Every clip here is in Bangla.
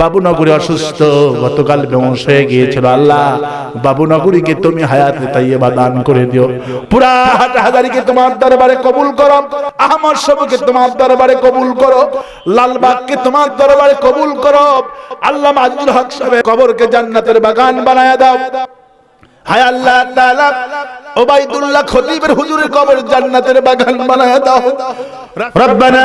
বাবুনগরী অসুস্থ, গতকাল বেমস হয়ে গিয়েছিল, আল্লাহ, বাবুনগরীকে তুমি হায়াতে তাইয়েবা দান করে দিও। পুরা হাজারিকে তোমার দরবারে কবুল করো, আহমদ সবকে তোমার দরবারে কবুল করো, লালবাগকে তোমার দরবারে কবুল করো। আল্লাহ মাজুল হক সাহেব কবরকে জান্নাতের বাগান বানায় দাও। হায় আল্লাহ তাআলা ওবাইদুল্লাহ খতিবের হুজুরের কবর জান্নাতের বাগান বানায় দাও। রব্বানা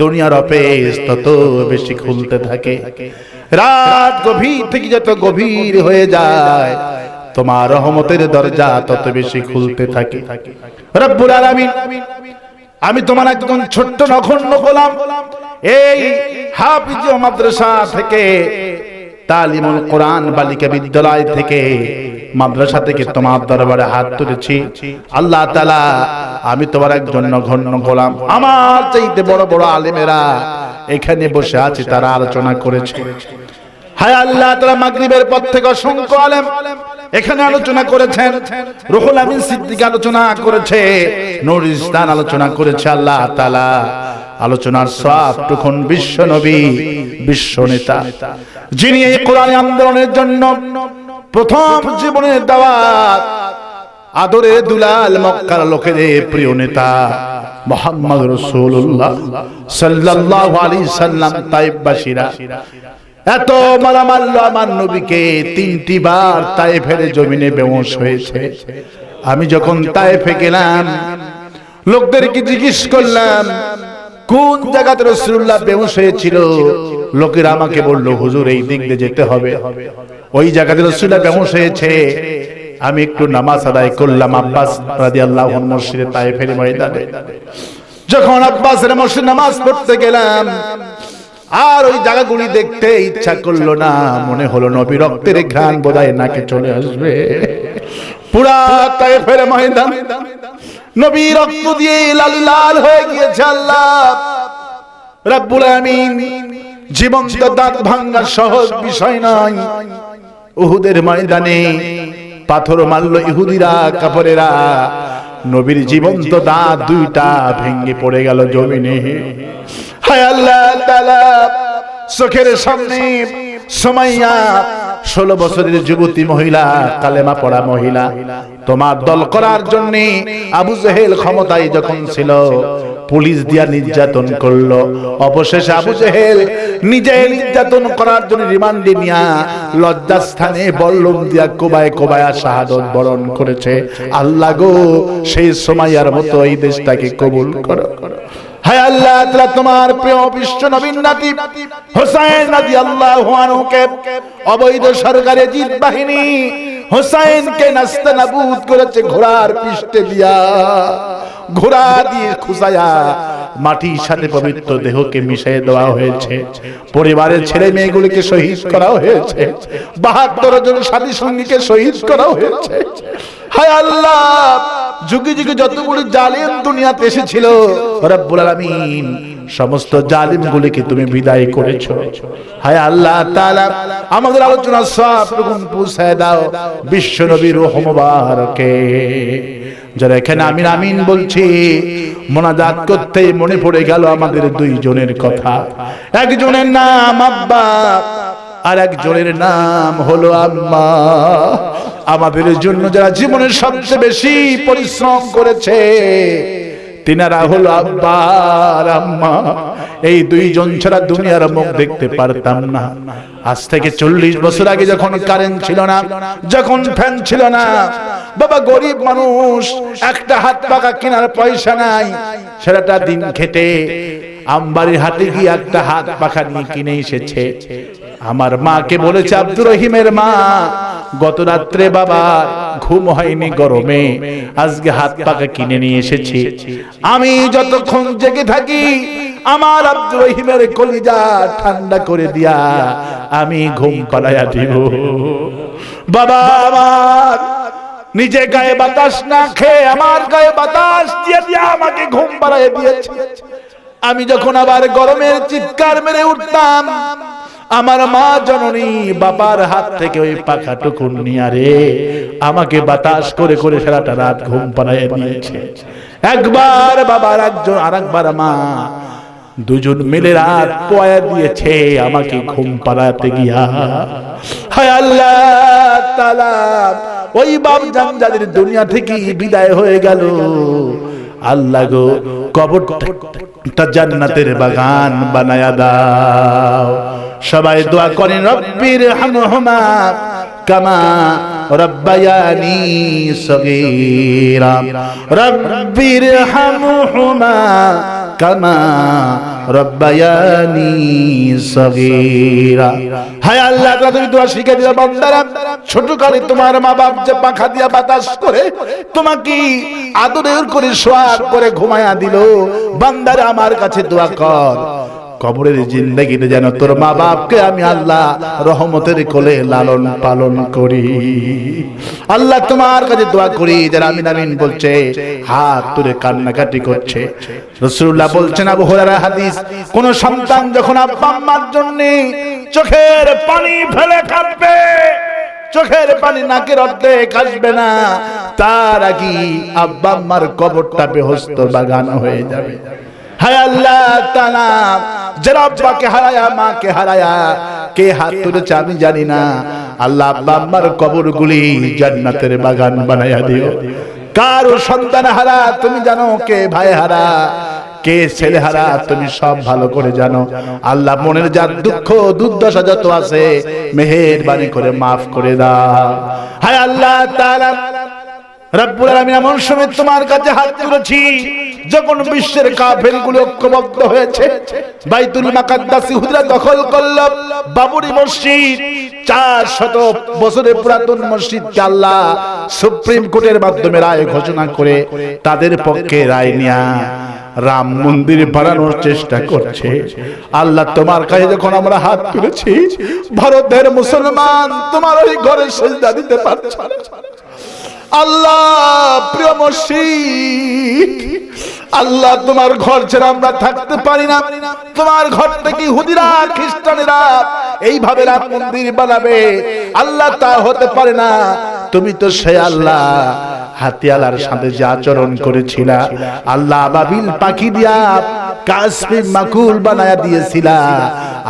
দুনিয়ার অপেস তত বেশি খুলতে থাকে। রাত গভীর থেকে যত গভীর হয়ে যায় তোমার রহমতের দরজা তত বেশি খুলতে থাকে। রব্বুল আলামিন আমি তোমার একজন ছোট্ট নখণ্ড গোলাম। এই হাফিজ মাদ্রাসা থেকে তালিমুল কোরআন বালিকা বিদ্যালয় থেকে মাদ্রাসা থেকে তোমার দরবারে হাত তুলেছি। আল্লাহ তাআলা, আমি তোমার একজন নগণ্য গোলাম। আমার চাইতে বড় বড় আলেমেরা এখানে বসে আছে, তারা আলোচনা করেছে। হায় আল্লাহ তাআলা মাগরিবের পর থেকে অসংখ্য আলেম এখানে আলোচনা করেছেন। রুহুল আমিন সিদ্দিক আলোচনা করেছে, নূর ইসলাম আলোচনা করেছে আল্লাহ তাআলা। আলোচনার সব টুকুন বিশ্ব নবী, বিশ্ব নেতা। যিনি এই কোরআন আন্দোলনের জন্য প্রথম জীবনের দাওয়াত আদরে দুলাল মক্কার লোকেদের প্রিয় নেতা মোহাম্মদ রসুল্লাহ সাল্লাল্লাহু আলাইহি সাল্লাম তাইবাসীরা এত মারা আমার নবীকে তিনটি বার তাইফের জমিনে বেমস হয়েছে। আমি যখন তাইফে গেলাম, লোকদেরকে জিজ্ঞেস করলাম কোন জায়গাতে রসুল্লাহ বেমস হয়েছিল? লোকেরা আমাকে বলল, হুজুর, এই দিক দিয়ে যেতে হবে। ওই জায়গাতে রসুল্লাহ বেমস হয়েছে। আমি একটু নামাজ আদায় করলাম আব্বাস রাদিয়াল্লাহু আনহু মসজিদে তাইফের ময়দানে। যখন আব্বাসের মসজিদ নামাজ পড়তে গেলাম, আর ওই জায়গাগুলি দেখতে ইচ্ছা করল না, মনে হলো নবী রক্তের ঘ্রাণ বোধহয় নাকে চলে আসবে। পুরা তাইফের ময়দান নবী রক্ত দিয়ে লাল লাল হয়ে গিয়েছে আল্লাহ। রাব্বুল আমিন, জীবন্ত দাঁত ভাঙ্গা সহজ বিষয় নয়। উহুদের ময়দানে পাথর মারল ইহুদিরা কাপড়েরা নবীর জীবন্ত দাঁত দুইটা ভেঙে পড়ে গেল জমিনে। হায় আল্লাহ তাআলা, চোখের সামনে সময়য়া ষোলো বছরের যুবতী মহিলা, কালেমা পড়া মহিলা তোমার দল করার জন্য আবু জেহেল ক্ষমতায় যখন ছিল, পুলিশ দিয়া নির্যাতন করল। অবশেষে আবু জেহেল নিজে নির্যাতন করার জন্য রিমান্ডে নিয়া লজ্জাস্থানে বল্লম দিয়া কোবায় কোবায়া শাহাদত বরণ করেছে। আল্লাহ গো, সেই সময়ের মতো এই দেশটাকে কবুল করো। হায় আল্লাহ তোমার প্রিয় বিশ্ব নবীন নাতি হোসেন নাতি আল্লাহ আনহুকে অবৈধ সরকারের জিত বাহিনী হোসেনকে নাস্তা নাবুদ করেছে ঘোড়ার পৃষ্ঠে দিয়া। ঘোড়া দিয়ে খুসায়া মাটির সাথে পবিত্র দেহকে মিশিয়ে দেওয়া হয়েছে। পরিবারের ছেলে মেয়েগুলিকে শহীদ করা হয়েছে। বাহাত্তর জন সাথী সঙ্গীকে শহীদ করা হয়েছে। হায় আল্লাহ, যুগে যুগে যতগুলো জালিম দুনিয়াতে এসেছিল, রব্বুল আলামিন সমস্ত জালিম গুলিকে তুমি বিদায় করেছ। হায় আল্লাহ তাআলা, আমাদের আলোচনা সব রকম পৌঁছায় দাও। বিশ্ব নবীর রূহ মুবারকে। যারা এখানে আমিন আমিন বলছি। মোনাজাত করতেই মনে পড়ে গেল আমাদের দুইজনের কথা। একজনের নাম আব্বা, আর একজনের নাম হলো আম্মা। আমাদের জন্য যারা জীবনের সবচেয়ে বেশি পরিশ্রম করেছে, তিনারা হলো আব্বা আর আম্মা। এই দুইজন ছাড়া দুনিয়ার মুখ দেখতে পারতাম না। আজ থেকে চল্লিশ বছর আগে যখন কারেন্ট ছিল না, যখন ফ্যান ছিল না, বাবা গরিব মানুষ, একটা হাত পাকা কেনার পয়সা নাই সেটা দিন খেটে আমবাড়ির হাতে গিয়ে একটা হাত পাখা নিয়ে কিনে এসেছে। আমার মাকে বলেছে, আব্দুর রহিমের মা, গত রাত্রে বাবা ঘুম হয়নি গরমে, আজকে হাত পাকা কিনে নিয়ে এসেছি। আমি যতক্ষণ জেগে থাকি আমার আব্দুর রহিমের কলিজা ঠান্ডা করে দিয়া আমি ঘুম পালাইয়া দিব। বাবা আমার, নিজে গায়ে বাতাস না খেয়ে আমার গায়ে বাতাস দিয়ে দিয়ে আমাকে ঘুম পাড়াইয়া দিয়েছে। আমি যখন আবার গরমের চিৎকার মেরে উঠতাম, আমার মা জননী বাবার হাত থেকে ওই পাখা টুকুন নিয়ে রে, আমাকে বাতাস করে করে সারাটা রাত ঘুম পাড়াইয়া দিয়েছে। একবার বাবার একজন আর একবার মা দুজন মিলে রাত পোয়া দিয়েছে আমাকে ঘুম পাড়াতে গিয়া। হায় আল্লাহ তালা ওই বাপ জান যাদের দুনিয়া থেকে বিদায় হয়ে গেল। আল্লাহ গো কবরটা জান্নাতের বাগান বানায়া দাও। সবাই দোয়া করেন রব্বির হামহুমা কামা রব্বায়ানি সগীরা। রব্বির হামহুমা কামা রব্বায়ানি সগীরা। হায় আল্লাহ তুমি দোয়া শিখে দিলে বান্দারা ছোট কালে তোমার মা বাপ যে পাখা দিয়া বাতাস করে, তোমাকে আদরের করে সোয়াগ করে ঘুমায়া দিল, বান্দারা আমার কাছে দোয়া কর। কবরের জিন্দগিতে যেন তোর মা বাপকে আমি আল্লাহ রহমতের কোলে লালন পালন করি। আল্লাহ তোমার কাছে দোয়া করি, যারা আমিন আমিন বলছে, হাত তুলে কান্নাকাটি করছে। রসুল্লাহ বলছেন, আবু হুরায়রা হাদিস, কোন সন্তান যখন আব্বা আম্মার জন্য চোখের পানি ফেলে কাঁদবে, চোখের পানি নাকের অর্ধেক আসবে না, তার আগে আব্বা আম্মার কবরটা বেহস্ত বাগান হয়ে যাবে। হায় জান্নাতের বাগান বানায়া দিও। কারও সন্তান হারা, তুমি জানো কে ভাই হারা, কে ছেলে হারা, তুমি সব ভালো করে জানো। আল্লাহ মনের যা দুঃখ, দুর্দশা যত আছে, মেহেরবানি করে মাফ করে দাও। হায় আল্লাহ তাআলা, রব্বুল আলামিন এমন সময় তোমার কাছে হাত তুলেছি যখন বিশ্বের কাফেরগুলো ঐক্যবদ্ধ হয়েছে, বাইতুল মাকাদ্দাস ইহুদিরা দখল করল। বাবরি মসজিদ, চার শত বছরের পুরাতন মসজিদকে আল্লাহ সুপ্রিম কোর্টের মাধ্যমে রায় ঘোষণা করে তাদের পক্ষে রায় নিয়া। রাম মন্দির বানানোর চেষ্টা করছে। আল্লাহ, তোমার কাছে যখন আমরা হাত তুলেছি, ভারতের মুসলমান তোমার ওই ঘরে সেজদা দিতে পারছে। আল্লাহ, প্রিয় আল্লাহ, তোমার ঘর ছেড়ে আমরা থাকতে পারি না। তোমার ঘর থেকে হুদিরা খ্রিস্টানেরা এইভাবে রাম মন্দির বানাবে। আল্লাহ তা হতে পারে না। তুমি তো সে আল্লাহ, হাতিয়ালার সাথে যে আচরণ করেছিলা, আল্লাহ আবাবিল পাখি দিয়া কাশ্মীর মাকুল বানায়া দিয়েছিলা।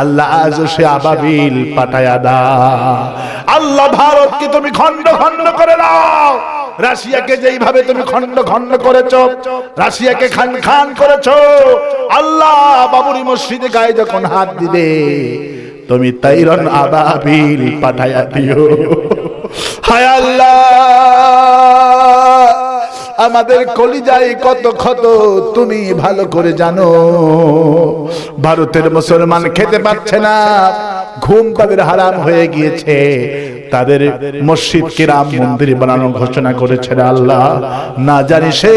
আল্লাহ আজও সে আবাবিল পাঠায়া দা আল্লাহ ভারতকে তুমি খন্ড খন্ড করে দাও। রাশিয়াকে যেইভাবে তুমি খন্ড খন্ড করেছ, রাশিয়াকে খান খান করেছ, আল্লাহ বাবুরি মসজিদে গায়ে যখন হাত দিবে, তুমি তাইরন আবাবিল পাঠায়া দিও। হায় আল্লাহ! আমাদের কলিজায় কত ক্ষত তুমি ভালো করে জানো। ভারতের মুসলমান খেতে পাচ্ছে না, ঘুম তাদের হারাম হয়ে গিয়েছে। তাদের মসজিদকে রাম মন্দির বানানোর ঘোষণা করেছেন আল্লাহ। না জানি সে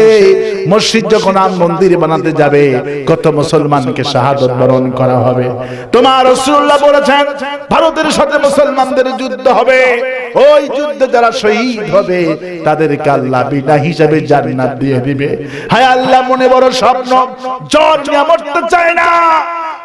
মসজিদ যখন রাম মন্দির বানাতে যাবে, কত মুসলমানকে শাহাদত বরণ করা হবে। তোমার রসুল্লাহ বলেছেন, ভারতের সাথে মুসলমানদের যুদ্ধ হবে। ওই যুদ্ধে যারা শহীদ হবে, তাদেরকে আল্লাহ বিনা হিসাবে জান্নাত দিয়ে দিবে। হায় আল্লাহ, মনে বড় স্বপ্ন। জ্বর নিয়ে মরতে চায় না।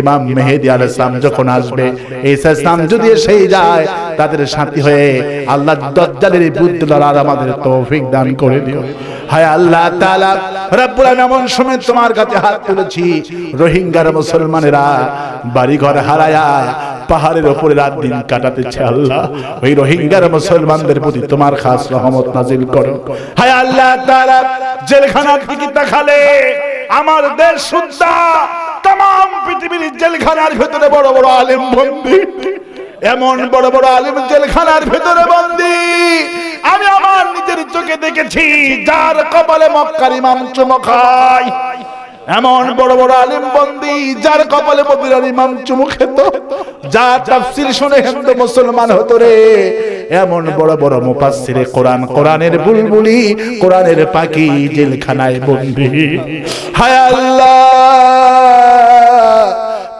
ইমাম মেহেদি আলাইহিস সালাম যখন আসবে ঈসা ইসলাম যদি সেই যায়, তাদের সাথী হয়ে আল্লাহ দাজ্জালের বিরুদ্ধে লড়ার আমাদের তৌফিক দান করে দিও। হায় আল্লাহ তাআলা, রব্বুল এমন সময় তোমার কাছে হাত তুলেছি, রোহিঙ্গার মুসলমানেরা বাড়ি ঘর হারায়া পাহাড়ের উপরে রাত দিন কাটাতেছে আল্লাহ। ওই রোহিঙ্গার মুসলমানদের প্রতি তোমার খাস রহমত নাজিল করো। হায় আল্লাহ তাআলা জেলখানার দিকে তাকালে আমার দেশ সুদ্ধা পৃথিবীর জেলখানার ভেতরে বড় বড় আলেম বন্দী। এমন বড় বড় আলিম জেলখানার ভেতরে বন্দি। আমি আমার নিজের চোখে দেখেছি, যার কপালে মক্কার ইমাম চুমো এমন বড় বড় আলিম বন্দি, যার কপালে মদিনার ইমাম চুমু খেত যা তাফসীর শুনে হিন্দু মুসলমান হতো রে। এমন বড় বড় মুফাসসিরে কোরআন, কোরআনের বুলবুলি, কোরআনের পাখি জেলখানায় বন্দি। হায় আল্লাহ!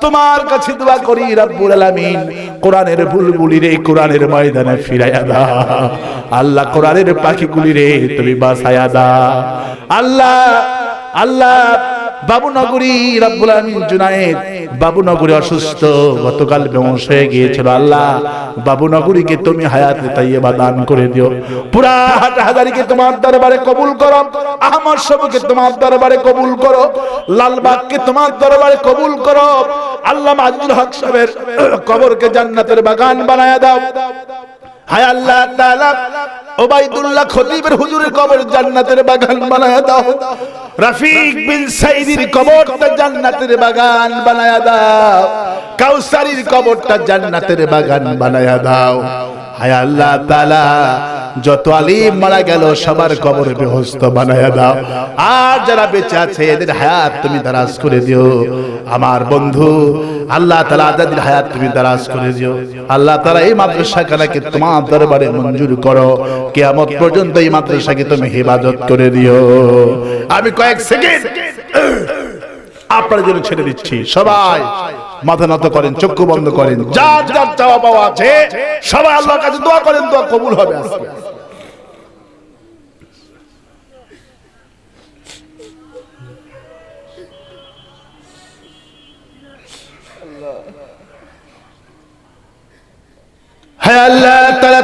তোমার কাছে দোয়া করি, রব্বুল আলামিন। কোরআনের বুলবুলি রে, কোরআনের ময়দানে ফিরাইয়া দা। আল্লাহ কোরআনের পাখিগুলি রে, তুমি বাসায়া দা। আল্লাহ আল্লাহ বাবুনগরী রব্বুল আলামিন জুনায়েদ বাবুনগরী অসুস্থ, গতকাল বেমস হয়ে গিয়েছিল, আল্লাহ বাবুনগরীকে তুমি হায়াতে তাইয়্যিবা দান করে দিও। পুরা হাজারিকে তোমার দরবারে কবুল করো, আহমদ সবকে তোমার দরবারে কবুল করো, লালবাগকে তোমার দরবারে কবুল করো। আল্লাহ মাজুল হক সাহেবের কবরকে জান্নাতের বাগান বানায়া দাও। হায় আল্লাহ তাআলা ওবাইদুল্লাহ খতিবের হুজুরের কবর জান্নাতের বাগান বানায় দাও। রফিক বিন সাইদির কবরটা জান্নাতের বাগান বানায় দাও। কাউসারির কবরটা জান্নাতের বাগান বানায় দাও। হায় আল্লাহ তাআলা, যত আলিম মারা গেল, সবার কবর বেহস্ত বানায় দাও। আর যারা বেঁচে আছে, এদের হায়াত তুমি দারাজ করে দিও। আমার বন্ধু, আল্লাহ আজাদের হায়াত তুমি দারাজ করে দিও। আল্লাহ তাআলা এই মাদ্রাসা কানাকে তোমার দরবারে মঞ্জুর করো। কিয়ামত পর্যন্ত এই মাদ্রাসাকে তুমি হেফাজত করে দিও। আমি কয়েক সেকেন্ড আপনার জন্য ছেড়ে দিচ্ছি। সবাই মাথা নত করেন, চক্ষু বন্ধ করেন। যার যার চাওয়া পাওয়া আছে, সবাই আল্লাহর কাছে দোয়া করেন, দোয়া কবুল হবে আজকে।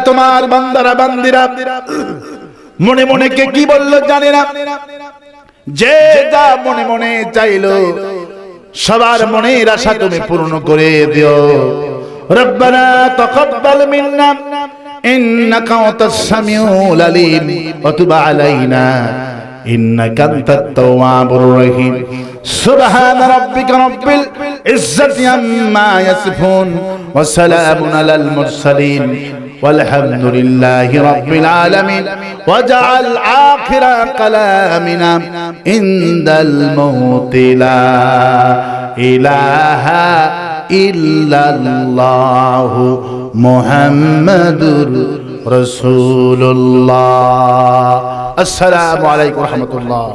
তোমার বান্দারা, বান্দিরা। মনে মনে কে কি বলল জানে না? যে যা মনে মনে চাইলো, সবার মনের আশা তুমি পূর্ণ করে দিও। রব্বানা তাকাব্বাল سبحان ربك رب العزة عما يصفون وسلام على المرسلين والحمد لله رب العالمين وجعل آخر كلامنا عند الموت لا إله إلا الله محمد رسول الله السلام عليكم ورحمة الله